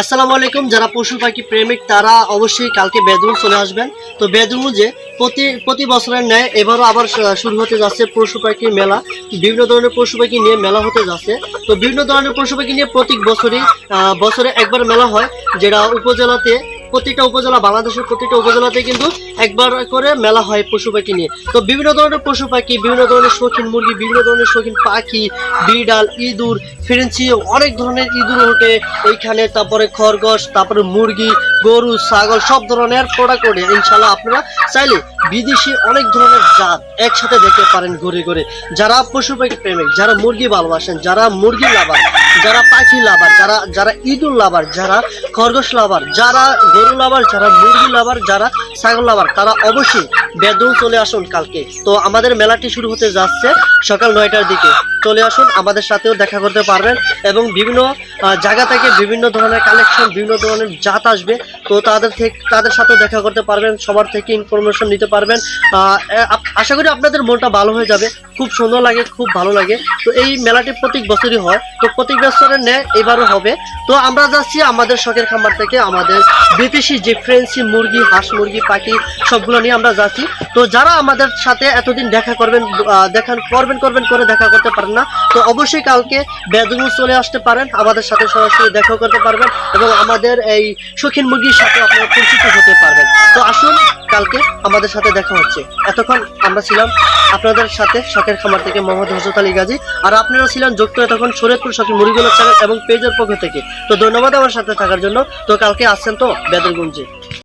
আসসালামু আলাইকুম, যারা পশু পাখি প্রেমিক, তারা অবশ্যই কালকে বেদুন চলে আসবেন। তো বেদুমুজে প্রতি প্রতি বছরের ন্যায় এবারও আবার শুরু হতে যাচ্ছে পশু পাখির মেলা। বিভিন্ন ধরনের পশু পাখি নিয়ে মেলা হতে যাচ্ছে। তো বিভিন্ন ধরনের পশু পাখি নিয়ে প্রত্যেক বছরই বছরে একবার মেলা হয়, যেটা উপজেলাতে, প্রতিটা উপজেলা, বাংলাদেশের প্রতিটা উপজেলাতে কিন্তু একবার করে মেলা হয় পশু পাখি নিয়ে। তো বিভিন্ন ধরনের পশু পাখি, বিভিন্ন ধরনের শৌখিন মুরগি, বিভিন্ন ধরনের শৌখিন পাখি বিড়াল ইঁদুর ফিরেন্সি অনেক ধরনের ইঁদুর ওঠে এইখানে। তারপরে খরগোশ, তারপরে মুরগি, গরু, ছাগল, সব ধরনের প্রোডাক্ট ওঠে। ইনশাল্লাহ আপনারা চাইলে বিদেশি অনেক ধরনের জাত একসাথে দেখতে পারেন ঘুরে ঘুরে। যারা পশু পাখি প্রেমিক, যারা মুরগি ভালোবাসেন, যারা মুরগি লাভার, যারা পাখি লাভার, যারা যারা ইঁদুর লাভার, যারা খরগোশ লাভার, যারা গরু লাভার, যারা মুরগি লাভার, যারা ছাগল লাভার তারা অবশ্যই বেদুন চলে আসুন কালকে। তো আমাদের মেলাটি শুরু হতে যাচ্ছে সকাল নয়টার দিকে। চলে আসুন, আমাদের সাথেও দেখা করতে পারবেন এবং বিভিন্ন জায়গা থেকে বিভিন্ন ধরনের কালেকশন বিভিন্ন ধরনের জাত আসবে। তো তাদের থেকে, তাদের সাথেও দেখা করতে পারবেন, সবার থেকে ইনফরমেশন নিতে পারবেন। আশা করি আপনাদের মনটা ভালো হয়ে যাবে। খুব সুন্দর লাগে, খুব ভালো লাগে। তো এই মেলাটি প্রত্যেক বছরই হয়। তো প্রত্যেক বছরের ন্যায় এবারও হবে। তো আমরা যাচ্ছি আমাদের শখের খামার থেকে আমাদের বিদেশি যে ফ্রেন্সি মুরগি, হাঁস মুরগি, পাখি, সবগুলো নিয়ে আমরা যাচ্ছি। তো যারা আমাদের সাথে এতদিন দেখা করবেন দেখা করবেন করবেন করে দেখা করতে পারেন না, তো অবশ্যই কালকে বেদুমু চলে আসতে পারেন, আমাদের সাথে সরাসরি দেখা করতে পারবেন এবং আমাদের এই শৌখিন মুরগির সাথে আপনারা পরিচিত হতে পারবেন। তো আসুন, কালকে আমাদের সাথে দেখা হচ্ছে। এতক্ষণ আমরা ছিলাম আপনাদের সাথে শখের খামার থেকে মোহাম্মদ হজরত আলী গাজী, আর আপনারা ছিলেন যুক্ত এতক্ষণ শরীয়তপুর শখের মুরগিগুলো চ্যানেল এবং পেজের পক্ষ থেকে। তো ধন্যবাদ আমার সাথে থাকার জন্য। তো কালকে আসছেন তো বেদরগঞ্জে